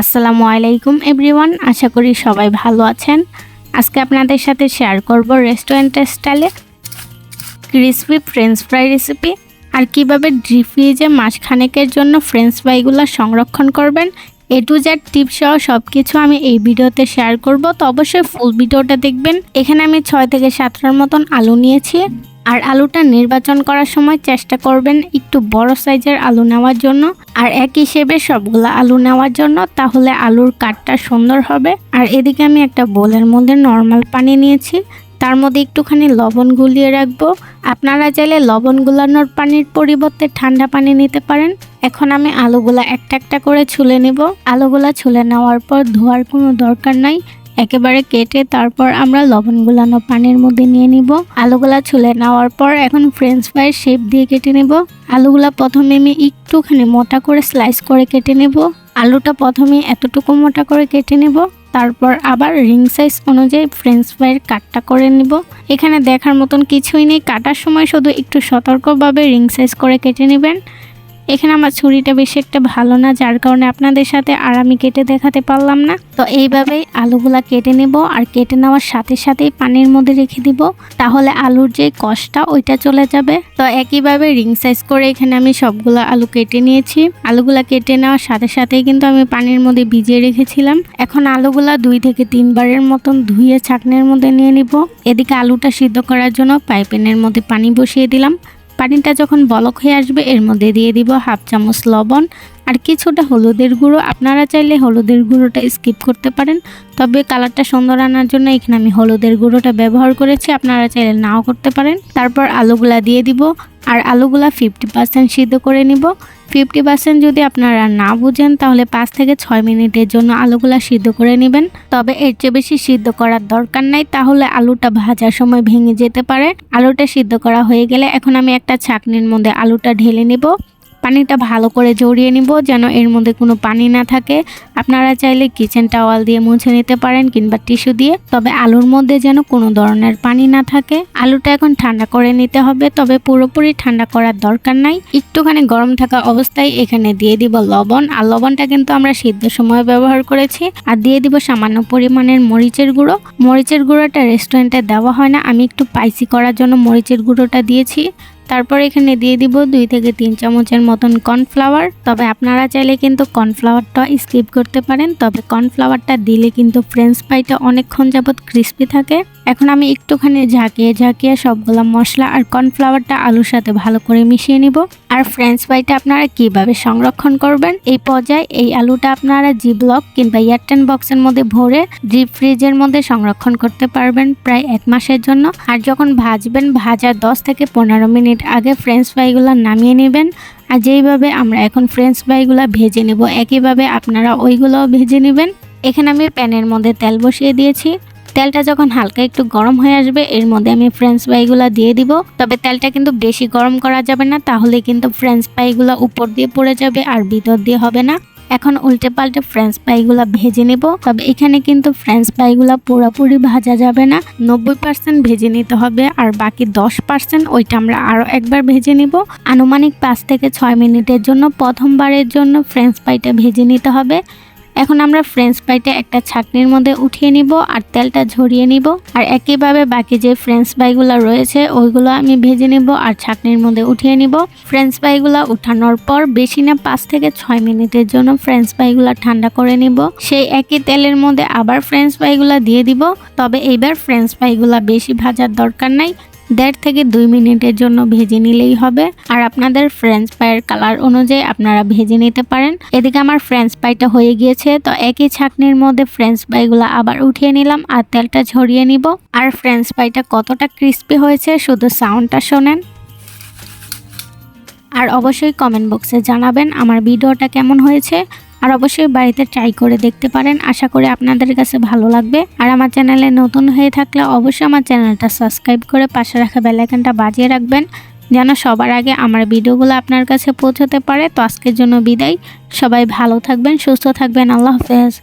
আসসালামু আলাইকুম এভরিওয়ান, আশা করি সবাই ভালো আছেন। আজকে আপনাদের সাথে শেয়ার করব রেস্টুরেন্টের স্টাইলে ক্রিসপি ফ্রেঞ্চ ফ্রাই রেসিপি আর কীভাবে ডিপ ফ্রিজে মাসখানেকের জন্য ফ্রেঞ্চ ফ্রাইগুলো সংরক্ষণ করবেন। এ টু জেড টিপ সহ সব কিছু আমি এই ভিডিওতে শেয়ার করব। তো অবশ্যই ফুল ভিডিওটা দেখবেন। এখানে আমি ছয় থেকে সাতটার মতন আলু নিয়েছি। আর আলুটা নির্বাচন করার সময় চেষ্টা করবেন একটু বড় সাইজের আলু নেওয়ার জন্য। আর এক হিসেবে সবগুলো আলু নেওয়ার জন্য, তাহলে আলুর কাটটা সুন্দর হবে। আর এদিকে আমি একটা বোলের মধ্যে নর্মাল পানি নিয়েছি। তার মধ্যে একটুখানি লবণ গুলিয়ে রাখব। আপনারা চাইলে লবণ গুলানোর পানির পরিবর্তে ঠান্ডা পানি নিতে পারেন। এখন আমি আলুগুলা একটা একটা করে ছুলে নেব। আলুগুলা ছুলে নেওয়ার পর ধোয়ার কোনো দরকার নাই। একেবারে কেটে তারপর আমরা লবণ গুলানো পানির মধ্যে নিয়ে নিব। আলুগুলা ছুলে নেওয়ার পর এখন ফ্রেঞ্চ ফ্রাই শেপ দিয়ে কেটে নেব। আলুগুলা প্রথমে আমি একটুখানি মোটা করে স্লাইস করে কেটে নেব। আলুটা প্রথমে এতটুকু মোটা করে কেটে নেব। তারপর আবার রিং সাইজ অনুযায়ী ফ্রেঞ্চ ফ্রাইয়ের কাটটা করে নিব। এখানে দেখার মতন কিছুই নেই। কাটার সময় শুধু একটু সতর্কভাবে রিং সাইজ করে কেটে নেবেন। এখানে আমার ছুরিটা বেশি একটা ভালো না, যার কারণে আপনাদের সাথে আর আমি কেটে দেখাতে পারলাম না। তো এইভাবেই আলুগুলা কেটে নেব আর কেটে নেওয়ার সাথে সাথেই পানির মধ্যে রেখে দিব। তাহলে আলুর যে কষটা, ওইটা চলে যাবে। তো একইভাবে রিং সাইজ করে এখানে আমি সবগুলো আলু কেটে নিয়েছি। আলুগুলা কেটে নেওয়ার সাথে সাথেই কিন্তু আমি পানির মধ্যে ভিজিয়ে রেখেছিলাম। এখন আলুগুলা দুই থেকে তিনবারের মতন ধুয়ে ছাকনের মধ্যে নিয়ে নিব। এদিকে আলুটা সিদ্ধ করার জন্য পাইপেনের মধ্যে পানি বসিয়ে দিলাম। পানিটা যখন বলক হয়ে আসবে এর মধ্যে দিয়ে দিব হাফ চামচ লবণ আর কিছুটা হলুদের গুঁড়ো, আপনারা চাইলে হলুদের গুঁড়োটা স্কিপ করতে পারেন। তবে কালারটা সুন্দর আনার জন্য এখানে আমি হলুদের গুঁড়োটা ব্যবহার করেছি, আপনারা চাইলে নাও করতে পারেন। তারপর আলুগুলা দিয়ে দিব, আর আলুগুলা ফিফটি পার্সেন্ট সিদ্ধ করে নিব। ফিফটি পার্সেন্ট যদি আপনারা না বুঝেন, তাহলে পাঁচ থেকে ছয় মিনিটের জন্য আলুগুলা সিদ্ধ করে নেবেন। তবে এর চেয়ে বেশি সিদ্ধ করার দরকার নাই, তাহলে আলুটা ভাজার সময় ভেঙে যেতে পারে। আলুটা সিদ্ধ করা হয়ে গেলে এখন আমি একটা ছাকনির মধ্যে আলুটা ঢেলে নেব। পানিটা ভালো করে জড়িয়ে নিব যেন এর মধ্যে কোনো পানি না থাকে। আপনারা চাইলে কিচেন টাওয়াল দিয়ে মুছে নিতে পারেন কিংবা টিস্যু দিয়ে, তবে আলুর মধ্যে যেন কোনো ধরনের পানি না থাকে। আলুটা এখন ঠান্ডা করে নিতে হবে, তবে পুরোপুরি ঠান্ডা করার দরকার নাই। একটুখানি গরম থাকা অবস্থায় এখানে দিয়ে দিব লবণ। আর লবণটা কিন্তু আমরা সিদ্ধ সময় ব্যবহার করেছি। আর দিয়ে দিব সামান্য পরিমাণের মরিচের গুঁড়ো। মরিচের গুঁড়োটা রেস্টুরেন্টে দেওয়া হয় না। আমি একটু পাইসি করার জন্য মরিচের গুঁড়োটা দিয়েছি। তারপর এখানে দিয়ে দিব দুই থেকে তিন চামচের মতন কর্নফ্লাওয়ার। তবে আপনারা চাইলে কিন্তু কর্নফ্লাওয়ারটা স্কিপ করতে পারেন। তবে কর্নফ্লাওয়ারটা দিলে কিন্তু ফ্রেঞ্চ ফ্রাইটা অনেকক্ষণ যাবৎ ক্রিস্পি থাকে। এখন আমি একটুখানি ঝাঁকিয়ে ঝাঁকিয়ে সবগুলো মশলা আর কর্নফ্লাওয়ারটা আলুর সাথে ভালো করে মিশিয়ে নিব। আর ফ্রেঞ্চ ফ্রাইটা আপনারা কীভাবে সংরক্ষণ করবেন, এই পর্যায়ে এই আলুটা আপনারা জি ব্লক কিংবা এয়ারটেন বক্সের মধ্যে ভরে ডিপ ফ্রিজের মধ্যে সংরক্ষণ করতে পারবেন প্রায় এক মাসের জন্য। আর যখন ভাজবেন, ভাজার দশ থেকে পনেরো মিনিট আগে ফ্রেঞ্চ ফ্রাইগুলো নামিয়ে নেবেন। আর যেইভাবে আমরা এখন ফ্রেঞ্চ ফ্রাইগুলো ভেজে নেব, একইভাবে আপনারা ওইগুলোও ভেজে নেবেন। এখানে আমি প্যানের মধ্যে তেল বসিয়ে দিয়েছি। তেলটা যখন হালকা একটু গরম হয়ে আসবে, এর মধ্যে আমি ফ্রেঞ্চ ফ্রাইগুলো দিয়ে দিব। তবে তেলটা কিন্তু বেশি গরম করা যাবে না, তাহলে কিন্তু ফ্রেঞ্চ ফ্রাইগুলো উপর দিয়ে পড়ে যাবে আর ভিতর দিয়ে হবে না। এখন উল্টে পাল্টে ফ্রেঞ্চ ফ্রাইগুলো ভেজে নেব। তবে এখানে কিন্তু ফ্রেঞ্চ ফ্রাইগুলো পুরোপুরি ভাজা যাবে না। নব্বই পার্সেন্ট ভেজে নিতে হবে আর বাকি দশ পার্সেন্ট ওইটা আমরা আরও একবার ভেজে নিব। আনুমানিক পাঁচ থেকে ছয় মিনিটের জন্য, প্রথমবারের জন্য ফ্রেঞ্চ ফ্রাইটা ভেজে নিতে হবে। এখন আমরা ফ্রেঞ্চ ফ্রাইটা একটা ছাকনির মধ্যে উঠিয়ে নিব আর তেলটা ঝরিয়ে নিব। আর একইভাবে বাকি যে ফ্রেঞ্চ ফ্রাইগুলো রয়েছে, ওইগুলো আমি ভেজে নিব আর ছাকনির মধ্যে উঠিয়ে নিব। ফ্রেঞ্চ ফ্রাইগুলো উঠানোর পর বেশি না পাঁচ থেকে ছয় মিনিটের জন্য ফ্রেঞ্চ ফ্রাইগুলো ঠান্ডা করে নিব। সেই একই তেলের মধ্যে আবার ফ্রেঞ্চ ফ্রাইগুলো দিয়ে দিব। তবে এইবার ফ্রেঞ্চ ফ্রাইগুলো বেশি ভাজার দরকার নাই। দেড় থেকে দুই মিনিটের জন্য ভেজে নিলেই হবে। আর আপনাদের ফ্রেঞ্চ ফ্রাইয়ের কালার অনুযায়ী আপনারা ভেজে নিতে পারেন। এদিকে আমার ফ্রেঞ্চ ফ্রাইটা হয়ে গিয়েছে, তো একই ছাকনির মধ্যে ফ্রেঞ্চ ফ্রাইগুলো আবার উঠিয়ে নিলাম আর তেলটা ঝরিয়ে নিব। আর ফ্রেঞ্চ ফ্রাইটা কতটা ক্রিস্পি হয়েছে শুধু সাউন্ডটা শোনেন। আর অবশ্যই কমেন্ট বক্সে জানাবেন আমার ভিডিওটা কেমন হয়েছে। আর অবশ্যই বাড়িতে ট্রাই করে দেখতে পারেন। আশা করি আপনাদের কাছে ভালো লাগবে। আর আমার চ্যানেলে নতুন হয়ে থাকলে অবশ্যই আমার চ্যানেলটা সাবস্ক্রাইব করে পাশে রাখা বেলাইকানটা বাজিয়ে রাখবেন, যেন সবার আগে আমার ভিডিওগুলো আপনার কাছে পৌঁছতে পারে। তো আজকের জন্য বিদায়। সবাই ভালো থাকবেন, সুস্থ থাকবেন। আল্লাহ হাফেজ।